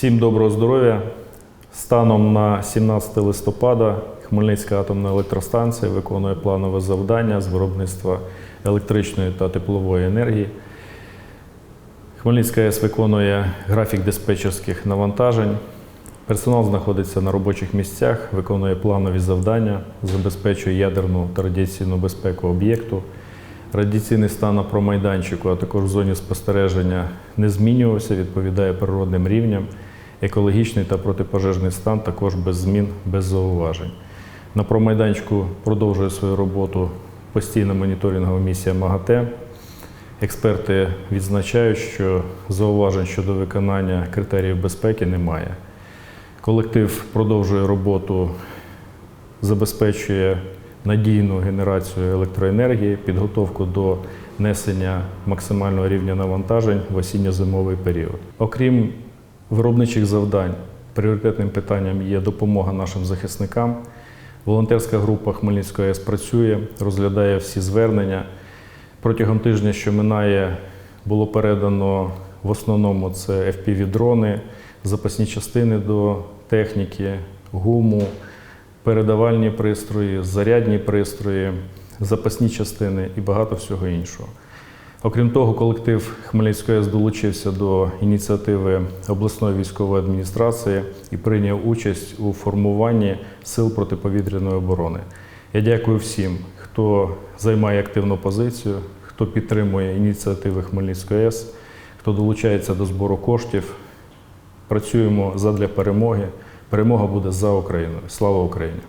Всім доброго здоров'я. Станом на 17 листопада Хмельницька атомна електростанція виконує планове завдання з виробництва електричної та теплової енергії. Хмельницька АЕС виконує графік диспетчерських навантажень. Персонал знаходиться на робочих місцях, виконує планові завдання, забезпечує ядерну та радіаційну безпеку об'єкту. Радіаційний стан на промайданчику, а також в зоні спостереження не змінювався, відповідає природним рівням. Екологічний та протипожежний стан також без змін, без зауважень. На промайданчику продовжує свою роботу постійна моніторингова місія МАГАТЕ. Експерти відзначають, що зауважень щодо виконання критеріїв безпеки немає. Колектив продовжує роботу, забезпечує надійну генерацію електроенергії, підготовку до несення максимального рівня навантажень в осінньо-зимовий період. Окрім виробничих завдань, пріоритетним питанням є допомога нашим захисникам. Волонтерська група Хмельницької АЕС працює, розглядає всі звернення. Протягом тижня, що минає, було передано в основному це FPV-дрони, запасні частини до техніки, гуму, передавальні пристрої, зарядні пристрої, запасні частини і багато всього іншого. Окрім того, колектив Хмельницької АЕС долучився до ініціативи обласної військової адміністрації і прийняв участь у формуванні сил протиповітряної оборони. Я дякую всім, хто займає активну позицію, хто підтримує ініціативи Хмельницької АЕС, хто долучається до збору коштів. Працюємо задля перемоги. Перемога буде за Україною. Слава Україні!